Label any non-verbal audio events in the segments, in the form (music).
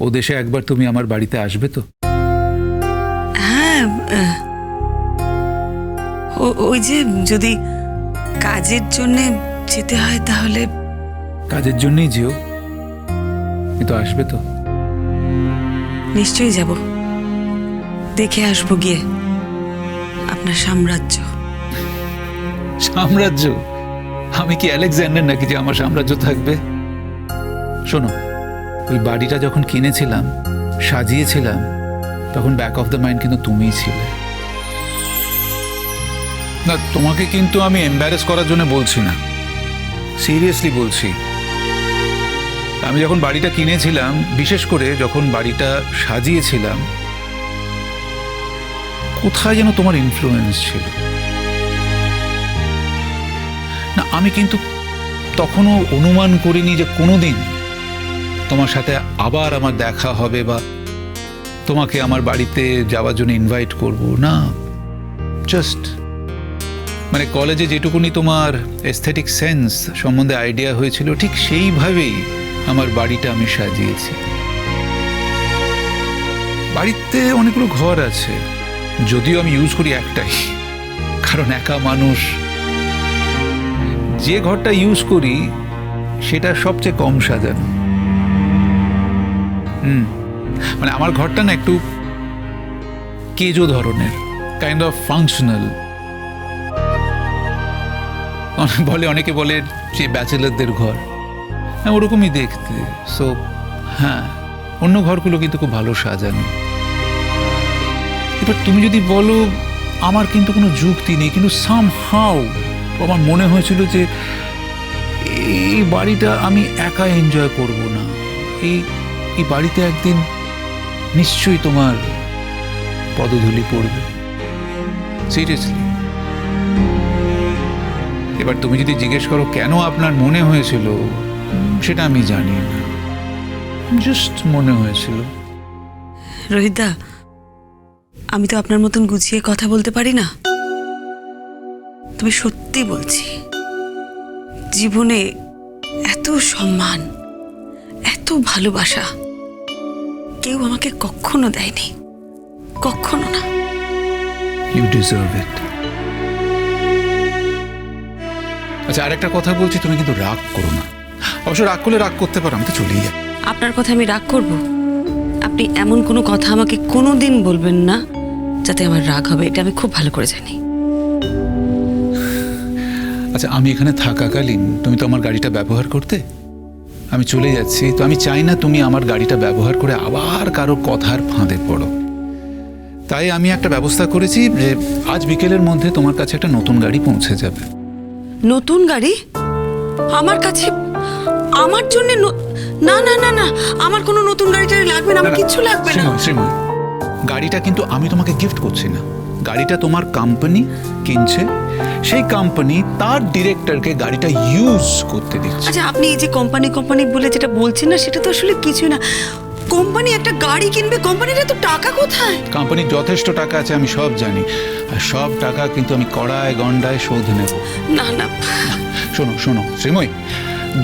ও দেশে একবার তুমি আমার বাড়িতে আসবে তো? হ্যাঁ ওই যে যদি কাজের জন্যে যেতে হয় তাহলে কাজের জন্যই যেও। কিন্তু আসবে তো। নিশ্চয়ই যাব। দেখে আসব গিয়ে আপনার সাম্রাজ্য। সাম্রাজ্য? আমি কি আলেকজান্ডার নাকি যে আমার সাম্রাজ্য থাকবে? শোনো ওই বাড়িটা যখন কিনেছিলাম, সাজিয়েছিলাম, তখন ব্যাক অফ দ্য মাইন্ড কিন্তু তুমিই ছিলে। না, তোমাকে কিন্তু আমি এম্বারেস করার জন্য বলছি না। সিরিয়াসলি বলছি। আমি যখন বাড়িটা কিনেছিলাম, বিশেষ করে যখন বাড়িটা সাজিয়েছিলাম, কোথায় যেন তোমার ইনফ্লুয়েন্স ছিল? না, আমি কিন্তু তখনও অনুমান করিনি যে কোনোদিন তোমার সাথে আবার আমার দেখা হবে বা তোমাকে আমার বাড়িতে যাওয়ার জন্য ইনভাইট করব, না। জাস্ট মানে কলেজে যেটুকুনি তোমার এস্থেটিক সেন্স সম্বন্ধে আইডিয়া হয়েছিল, ঠিক সেইভাবেই আমার বাড়িটা আমি সাজিয়েছি। বাড়িতে অনেকগুলো ঘর আছে, যদিও আমি ইউজ করি একটাই, কারণ একা মানুষ। যে ঘরটা ইউজ করি, সেটা সবচেয়ে কম সাজানো। মানে আমার ঘরটা না একটু কেজো ধরনের কাইন্ড অফ ফাংশনাল বলে, অনেকে বলে যে ব্যাচেলারদের ঘর। হ্যাঁ ওরকমই দেখতে। সো হ্যাঁ অন্য ঘরগুলো কিন্তু খুব ভালো সাজানো। এবার তুমি যদি বলো, আমার কিন্তু কোনো যুক্তি নেই, কিন্তু সাম হাউ আমার মনে হয়েছিল যে, এই বাড়িটা আমি একা এনজয় করব না। এই এই বাড়িতে একদিন নিশ্চয়ই তোমার পদধূলি পড়বে। সিরিয়াসলি এবার তুমি যদি জিজ্ঞেস করো, কেন আপনার মনে হয়েছিল? সেটা আমি জানি না। জাস্ট মনে হয়েছিল। রোহিতদা আমি তো আপনার মতন গুছিয়ে কথা বলতে পারি না। তবে সত্যি বলছি, জীবনে এত সম্মান, এত ভালোবাসা কেউ আমাকে কখনো দেয়নি। কখনো না। ইউ ডিজার্ভ ইট আচ্ছা আরেকটা কথা বলছি তুমি কিন্তু রাগ করো না। অবশ্য রাগ করলে রাগ করতে পারো আমি তো চলেই যাই। আপনার কথা আমি রাগ করব? আপনি এমন কোনো কথা আমাকে কোনো দিন বলবেন না যাতে আমার রাগ হবে এটা আমি খুব ভালো করে জানি। আচ্ছা আমি এখানে থাকাকালীন তুমি তো আমার গাড়িটা ব্যবহার করতে আমি চলে যাচ্ছি। তো আমি চাই না তুমি আমার গাড়িটা ব্যবহার করে আবার কারও কথার ফাঁদে পড়ো। তাই আমি একটা ব্যবস্থা করেছি যে আজ বিকেলের মধ্যে তোমার কাছে একটা নতুন গাড়ি পৌঁছে যাবে। নতুন গাড়ি? আমার কাছে আমার জন্য না না না না আমার কোনো নতুন গাড়ি টাড়ি লাগবে না আমার কিছু লাগবে না। গাড়িটা কিন্তু আমি তোমাকে গিফট করছি না। গাড়িটা তোমার কোম্পানি কিনছে সেই কোম্পানি তার ডিরেক্টরকে গাড়িটা ইউজ করতে দিচ্ছে। আচ্ছা আপনি এই যে কোম্পানি কোম্পানি বলে যেটা বলছেন না সেটা তো আসলে কিছু না। কোম্পানি একটা গাড়ি কিনবে কোম্পানির তো টাকা কোথায়? কোম্পানির যথেষ্ট টাকা আছে আমি সব জানি। আর সব টাকা কিন্তু আমি কড়ায় গন্ডায় শোধ নেব। না না। শোনো শোনো শ্রীময়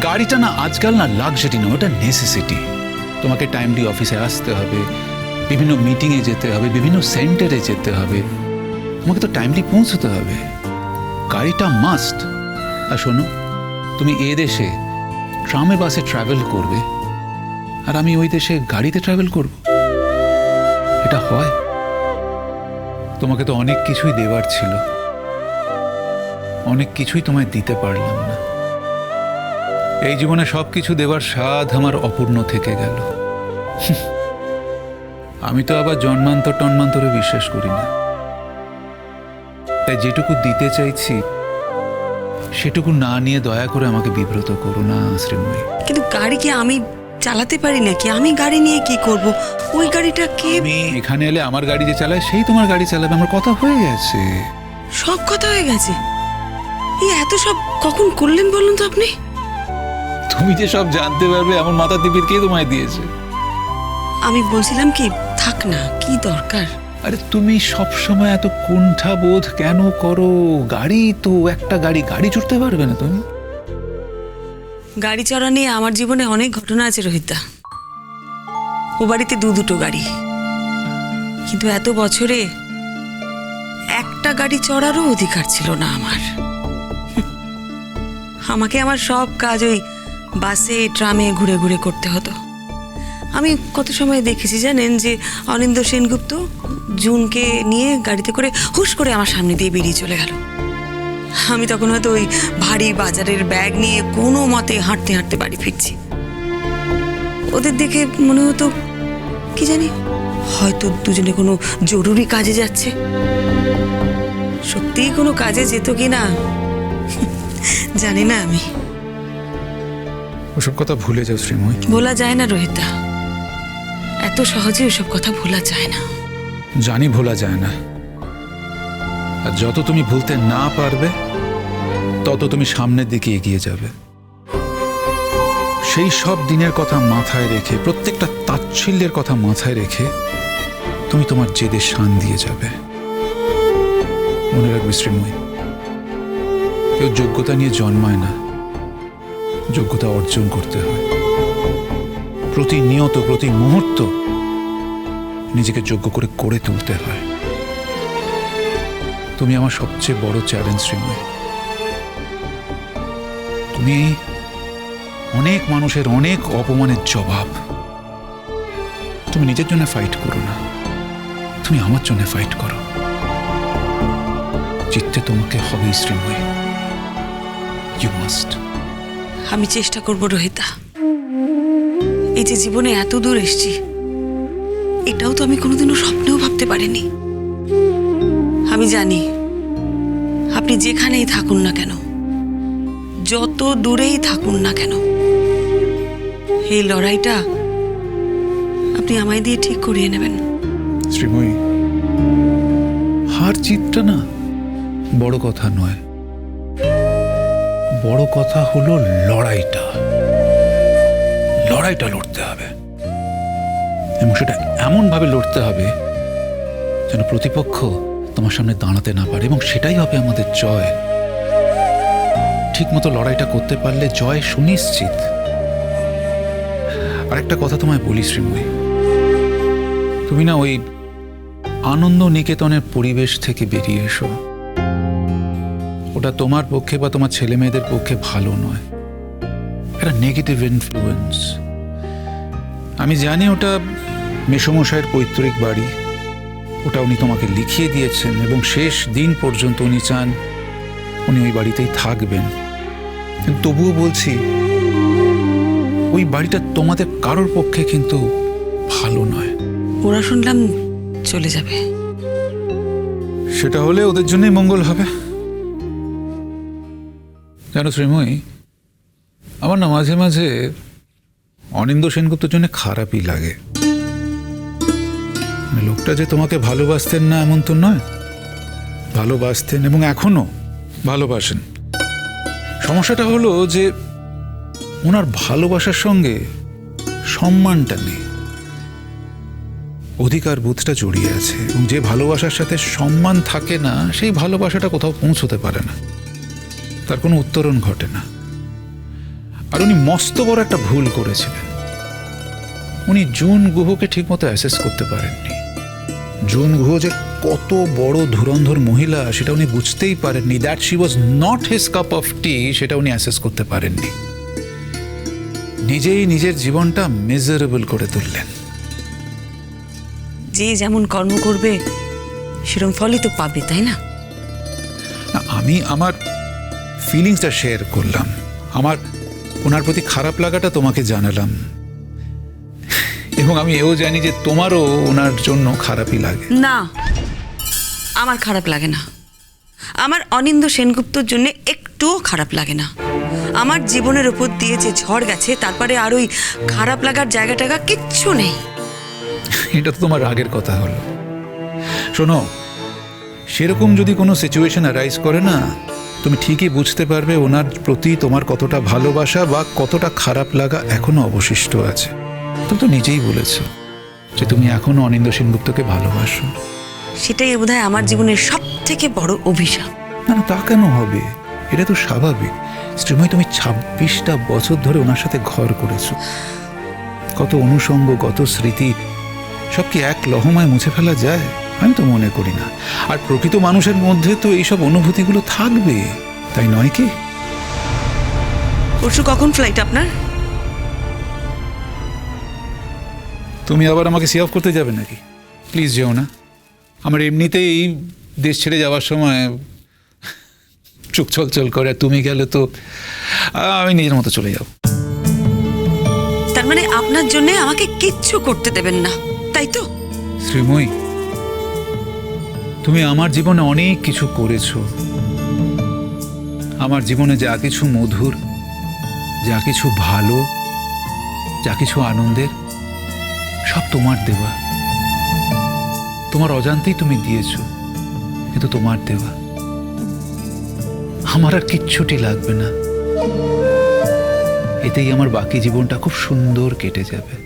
গাড়িটা না আজকাল না লাক্সারি না ওটা নেসেসিটি তোমাকে টাইমলি অফিসে আসতে হবে বিভিন্ন মিটিংয়ে যেতে হবে বিভিন্ন সেন্টারে যেতে হবে। তোমাকে তো টাইমলি পৌঁছতে হবে। গাড়িটা মাস্ট আর শোনো, তুমি এ দেশে ট্রামে বাসে ট্রাভেল করবে, আর আমি ওই দেশে গাড়িতে ট্রাভেল করব। এটা হয়। তোমাকে তো অনেক কিছুই দেওয়ার ছিল। অনেক কিছুই তোমায় দিতে পারলাম না। এই জীবনে সব কিছু দেওয়ার স্বাদ আমার অপূর্ণ থেকে গেল। (laughs) আমি তো আবার জন্মান্তর টন্মান্তরে বিশ্বাস করি না। তাই যেটুকু দিতে চাইছি সেটুকু না নিয়ে দয়া করে আমাকে বিব্রত করো না শ্রীময়ী। কিন্তু গাড়ি কি আমি চালাতে পারি নাকি? আমি গাড়ি নিয়ে কি করব? ওই গাড়িটা কে? আমি এখানে এলে আমার গাড়ি যে চালায় সেই তোমার গাড়ি চালাবে। আমার কথা হয়ে গেছে। সব কথা হয়ে গেছে। এই এত সব কখন করলেন বলুন তো আপনি? তুমি যে সব জানতে পারবে এমন মাথা টিপির কে তোমায় দিয়েছে? আমি বলছিলাম কি থাক না কি দরকার? আরে তুমি সব সময় এত কুণ্ঠা বোধ কেন করো? গাড়ি তো একটা গাড়ি গাড়ি চড়তে পারবে না তুমি। গাড়ি চড়া নিয়ে আমার জীবনে অনেক ঘটনা আছে, রোহিতদা। ও বাড়িতে দু দুটো গাড়ি। কিন্তু এত বছরে একটা গাড়ি চড়ারও অধিকার ছিল না আমার। আমাকে আমার সব কাজ ওই বাসে, ট্রামে ঘুরে ঘুরে করতে হতো। আমি কত সময় দেখেছি জানেন যে অনিন্দ সেনগুপ্ত জুনকে নিয়ে গাড়িতে করে হুশ করে আমার সামনে দিয়ে বেরিয়ে চলে গেল। আমি তখন হয়তো ওই ভারী বাজারের ব্যাগ নিয়ে কোনো মতে হাঁটতে হাঁটতে বাড়ি ফিরছি। ওদের দেখে মনে হতো কি জানি হয়তো দুজনে কোনো জরুরি কাজে যাচ্ছে। সত্যিই কোনো কাজে যেত কি না জানি না আমি। ওসব কথা ভুলে যাও শ্রীময়। বলা যায় না রোহিতা। এত সহজে ওসব কথা ভোলা যায় না। জানি ভোলা যায় না। আর যত তুমি ভুলতে না পারবে, তত তুমি সামনের দিকে এগিয়ে যাবে। সেই সব দিনের কথা মাথায় রেখে, প্রত্যেকটা তাচ্ছিল্যের কথা মাথায় রেখে তুমি তোমার জেদে শান দিয়ে যাবে। মনে রাখবে শ্রীময়ী, কেউ যোগ্যতা নিয়ে জন্মায় না, যোগ্যতা অর্জন করতে হয়। প্রতিনিয়ত প্রতি মুহূর্ত নিজেকে যোগ্য করে করে তুলতে হয়। তুমি আমার সবচেয়ে বড় চ্যালেঞ্জ শ্রীময়। তুমি অনেক মানুষের অনেক অপমানের জবাব। তুমি নিজের জন্য ফাইট করো না। তুমি আমার জন্য ফাইট করো। জিততে তোমাকে হবেই, শ্রীময়। ইউ মাস্ট আমি চেষ্টা করব, রোহিতা। এই যে জীবনে এত দূর এসেছি, এটাও তো আমি কোনোদিনও স্বপ্নেও ভাবতে পারিনি। আমি জানি, আপনি যেখানেই থাকুন না কেন, যত দূরেই থাকুন না কেন, এই লড়াইটা আপনি আমায় দিয়ে ঠিক করিয়ে নেবেন। শ্রীময়ী, হার জিতটা না বড় কথা নয়। বড় কথা হলো লড়াইটা। লড়াইটা লড়তে হবে। এবং সেটা এমনভাবে লড়তে হবে যেন প্রতিপক্ষ তোমার সামনে দাঁড়াতে না পারে, এবং সেটাই হবে আমাদের জয়। ঠিকমতো লড়াইটা করতে পারলে জয় সুনিশ্চিত। আর একটা কথা তোমায় বলি শ্রীময়ী, তুমি না ওই আনন্দ নিকেতনের পরিবেশ থেকে বেরিয়ে এসো। ওটা তোমার পক্ষে বা তোমার ছেলে মেয়েদের পক্ষে ভালো নয়। একটা নেগেটিভ ইনফ্লুয়েন্স আমি জানি ওটা মেসমশাইয়ের পৈতৃক বাড়ি। ওটা উনি তোমাকে লিখিয়ে দিয়েছেন এবং শেষ দিন পর্যন্ত উনি চান উনি ওই বাড়িতেই থাকবেন। কিন্তু তবুও বলছি ওই বাড়িটা তোমাদের কারোর পক্ষে কিন্তু ভালো নয়। ওরা শুনলাম চলে যাবে। সেটা হলে ওদের জন্যই মঙ্গল হবে। জানো শ্রীময়ী আমার না মাঝে মাঝে অনিন্দ সেনগুপ্তর জন্য খারাপই লাগে। মানে লোকটা যে তোমাকে ভালোবাসতেন না এমন তো নয়। ভালোবাসতেন এবং এখনও ভালোবাসেন। সমস্যাটা হলো যে ওনার ভালোবাসার সঙ্গে সম্মানটা নেই। অধিকার বোধটা জড়িয়ে আছে এবং যে ভালোবাসার সাথে সম্মান থাকে না, সেই ভালোবাসাটা কোথাও পৌঁছতে পারে না। তার কোনো উত্তরণ ঘটে না। আর উনি মস্ত বড় একটা ভুল করেছিলেন। উনি জুন গুহকে ঠিকমতো অ্যাসেস করতে পারেননি। জুন গুহ যে কত বড় ধুরন্ধর মহিলা সেটা উনি বুঝতেই পারেননি। That she was not his cup of tea সেটা উনি অ্যাসেস করতে পারেননি। নিজেই নিজের জীবনটা মেজারেবল করে তুললেন। যে যেমন কর্ম করবে সেরকম ফলই তো পাবে তাই না? না, আমি আমার ফিলিংসটা শেয়ার করলাম। আমার ওনার প্রতি খারাপ লাগাটা তোমাকে জানালাম। এবং আমি এও জানি যে তোমারও ওনার জন্য খারাপই লাগে। না আমার খারাপ লাগে না। আমার অনিন্দ সেনগুপ্তর জন্য একটুও খারাপ লাগে না। আমার জীবনের উপর দিয়ে যে ঝড় গেছে তারপরে আর ওই খারাপ লাগার জায়গা টাগা কিচ্ছু নেই। এটা তো তোমার রাগের কথা হলো। শোনো সেরকম যদি কোনো সিচুয়েশন অ্যারাইজ করে না তুমি ঠিকই বুঝতে পারবে ওনার প্রতি তোমার কতটা ভালোবাসা বা কতটা খারাপ লাগা এখনও অবশিষ্ট আছে। তুমি তো নিজেই বলেছ যে তুমি এখনও অনিন্দ সেনগুপ্তকে ভালোবাসো। সেটাই বোধহয় আমার জীবনের সব থেকে বড় অভিশাপ। না না তা কেন হবে? এটা তো স্বাভাবিক। শ্রীময় তুমি ছাব্বিশটা বছর ধরে ওনার সাথে ঘর করেছ। কত অনুষঙ্গ কত স্মৃতি সব কি এক লহমায় মুছে ফেলা যায়? আমি তো মনে করি না। আর প্রকৃত মানুষের মধ্যে তো এইসব অনুভূতিগুলো থাকবে তাই নয় কি? পরশু কখন ফ্লাইট আপনার? তুমি আবার আমাকে সি অফ করতে যাবে নাকি? প্লিজ যেও না। আমার এমনিতেই এই দেশ ছেড়ে যাওয়ার সময় চোখ চল করে তুমি গেলে তো আমি নিজের মতো চলে যাব। তার মানে আপনার জন্য আমাকে কিচ্ছু করতে দেবেন না তাই তো? শ্রীময়ী তুমি আমার জীবনে অনেক কিছু করেছ। আমার জীবনে যা কিছু মধুর, যা কিছু ভালো, যা কিছু আনন্দের, সব তোমার দেওয়া। তোমার অজান্তেই তুমি দিয়েছ, কিন্তু তোমার দেওয়া। আমার আর কিচ্ছুটি লাগবে না। এতেই আমার বাকি জীবনটা খুব সুন্দর কেটে যাবে।